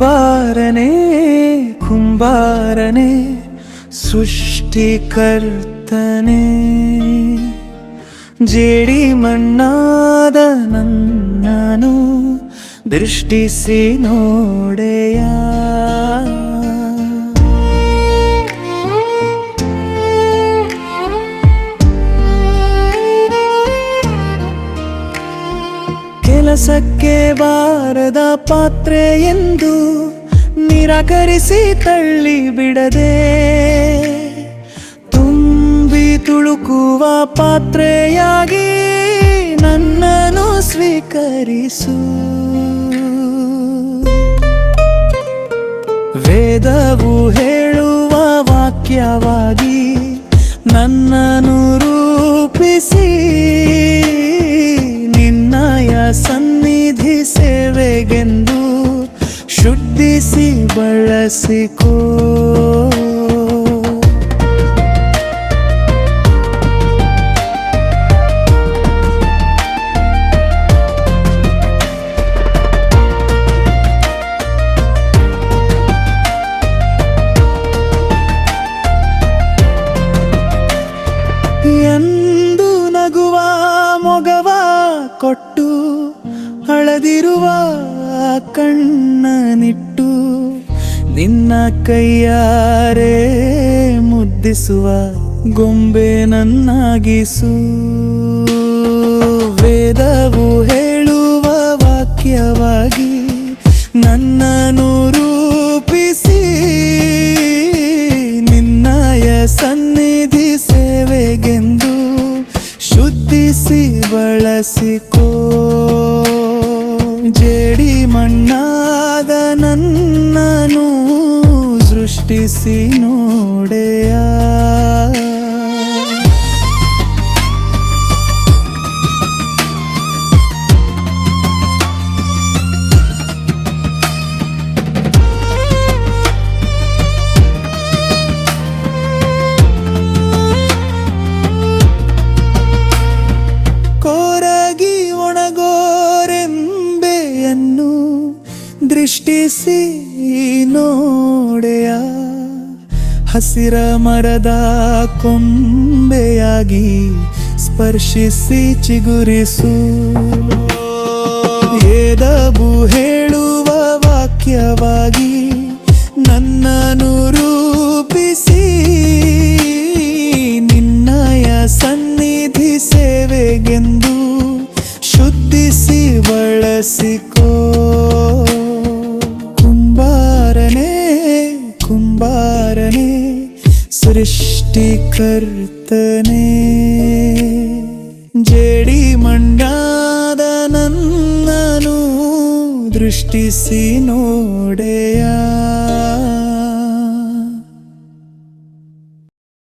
ಕುಂಬಾರನೇ ಕುಂಬಾರನೇ ಸೃಷ್ಟಿಕರ್ತನೇ. ಜೇಡಿ ಮಣ್ಣಾದ ನನ್ನನು ದೃಷ್ಟಿಸಿ ನೋಡೆಯ. ಕೆಲಸಕ್ಕೆ ಬಾರದ ಪಾತ್ರೆ ಎಂದು ನಿರಾಕರಿಸಿ ತಳ್ಳಿ ಬಿಡದೆ ತುಂಬಿ ತುಳುಕುವ ಪಾತ್ರೆಯಾಗಿ ನನ್ನನ್ನು ಸ್ವೀಕರಿಸು. ವೇದವು ಹೇಳುವ ವಾಕ್ಯವಾಗಿ ಬಳಸಿಕೋ ಎಂದು ನಿನ್ನ ಕೈಯಾರೆ ಮುದ್ದಿಸುವ ಗೊಂಬೆ ನನ್ನಾಗಿಸು. ವೇದವು ಹೇಳುವ ವಾಕ್ಯವಾಗಿ ನನ್ನನ್ನು ರೂಪಿಸಿ. ನಿನ್ನಯ ಸನ್ನಿಧಿ ಸೇವೆಗೆಂದು ಶುದ್ಧಿಸಿ ಬಳಸಿಕೋ. ಜೇಡಿ ಮಣ್ಣಾದ ಸೃಷ್ಟಿಸಿ ನೋಡೆಯ. ಕೋರಗಿ ಒಣಗೋರೆಂಬೆಯನ್ನು ದೃಷ್ಟಿಸಿ ಹಸಿರ ಮರದ ಕೊಂಬೆಯಾಗಿ ಸ್ಪರ್ಶಿಸಿ ಚಿಗುರಿಸು. ಏದಬು ಹೇಳುವ ವಾಕ್ಯವಾಗಿ ನನ್ನನ್ನು ರೂಪಿಸಿ. ನಿನ್ನಯ ಸನ್ನಿಧಿ ಸೇವೆಗೆಂದು ಶುದ್ಧಿಸಿ ಬಳಸಿಕೋ ಸೃಷ್ಟಿಕರ್ತನೇ. ಜೇಡಿ ಮಂಡಾದ ನನ್ನನು ದೃಷ್ಟಿಸಿ ನೋಡೆಯ.